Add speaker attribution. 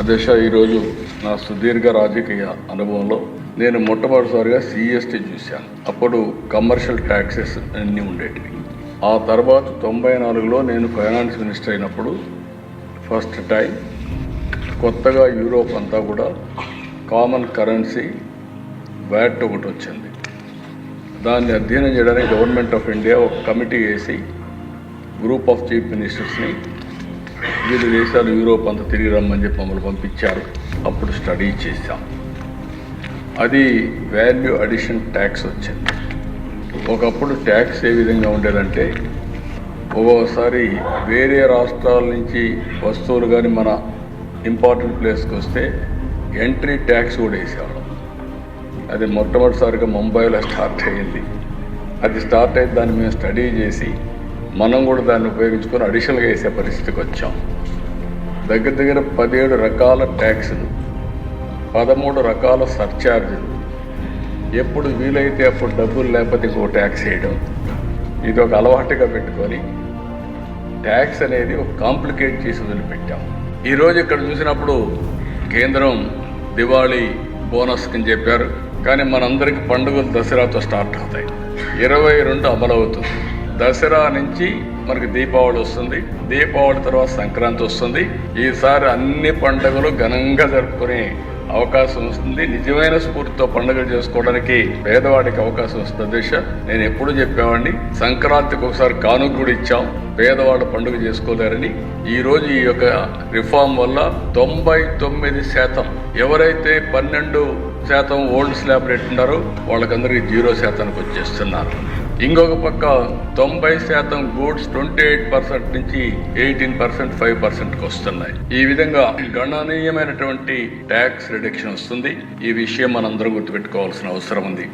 Speaker 1: అధ్యక్ష ఈరోజు నా సుదీర్ఘ రాజకీయ అనుభవంలో నేను మొట్టమొదటిసారిగా సిఎస్టీ చూశాను అప్పుడు కమర్షియల్ ట్యాక్సెస్ అన్నీ ఉండేటివి. ఆ తర్వాత తొంభై నాలుగులో నేను ఫైనాన్స్ మినిస్టర్ అయినప్పుడు ఫస్ట్ టైం కొత్తగా యూరోప్ అంతా కూడా కామన్ కరెన్సీ వ్యాట్ ఒకటి వచ్చింది. దాన్ని అధ్యయనం చేయడానికి గవర్నమెంట్ ఆఫ్ ఇండియా ఒక కమిటీ వేసి గ్రూప్ ఆఫ్ చీఫ్ మినిస్టర్స్ని వీళ్ళు దేశాలు యూరోప్ అంతా తిరిగి రమ్మని చెప్పి మమ్మల్ని పంపించారు. అప్పుడు స్టడీ చేశాం. అది వాల్యూ అడిషన్ ట్యాక్స్ వచ్చింది. ఒకప్పుడు ట్యాక్స్ ఏ విధంగా ఉండేదంటే ఒక్కోసారి వేరే రాష్ట్రాల నుంచి వస్తువులు కానీ మన ఇంపార్టెంట్ ప్లేస్కి వస్తే ఎంట్రీ ట్యాక్స్ కూడా వేసేవాళ్ళం. అది మొట్టమొదటిసారిగా ముంబైలో స్టార్ట్ అయ్యింది అది స్టార్ట్ అయితే దాన్ని మేము స్టడీ చేసి మనం కూడా దాన్ని ఉపయోగించుకొని అడిషనల్గా వేసే పరిస్థితికి వచ్చాం. దగ్గర దగ్గర పదిహేడు రకాల ట్యాక్సులు పదమూడు రకాల సర్ఛార్జులు ఎప్పుడు వీలైతే అప్పుడు డబ్బులు లేకపోతే ఇంకో ట్యాక్స్ వేయడం ఇది ఒక అలవాటుగా పెట్టుకొని ట్యాక్స్ అనేది ఒక కాంప్లికేట్ చేసి వదిలిపెట్టాం. ఈరోజు ఇక్కడ చూసినప్పుడు కేంద్రం దివాళీ బోనస్ అని చెప్పారు. కానీ మనందరికీ పండుగలు దసరాతో స్టార్ట్ అవుతాయి. ఇరవై రెండు అమలవుతుంది. దసరా నుంచి మనకి దీపావళి వస్తుంది. దీపావళి తర్వాత సంక్రాంతి వస్తుంది. ఈసారి అన్ని పండుగలు ఘనంగా జరుపుకునే అవకాశం వస్తుంది. నిజమైన స్ఫూర్తితో పండుగలు చేసుకోవడానికి పేదవాడికి అవకాశం వస్తుంది. దిశ నేను ఎప్పుడు చెప్పామండి సంక్రాంతికి ఒకసారి కానుక కూడా ఇచ్చాం. పేదవాళ్ళు పండుగ చేసుకోలేరని. ఈ రోజు ఈ యొక్క రిఫార్మ్ వల్ల తొంభై తొమ్మిది శాతం ఎవరైతే పన్నెండు శాతం ఓల్డ్ స్లాబ్ రేట్ ఉన్నారో వాళ్ళకందరికీ జీరో శాతానికి వచ్చేస్తున్నారు. ఇంకొక పక్క తొంభై శాతం గూడ్స్ ట్వంటీ ఎయిట్ పర్సెంట్ నుంచి ఎయిటీన్ పర్సెంట్ ఫైవ్ పర్సెంట్కి వస్తున్నాయి. ఈ విధంగా గణనీయమైనటువంటి ట్యాక్స్ రిడక్షన్ వస్తుంది. ఈ విషయం మనందరం గుర్తుపెట్టుకోవాల్సిన అవసరం ఉంది.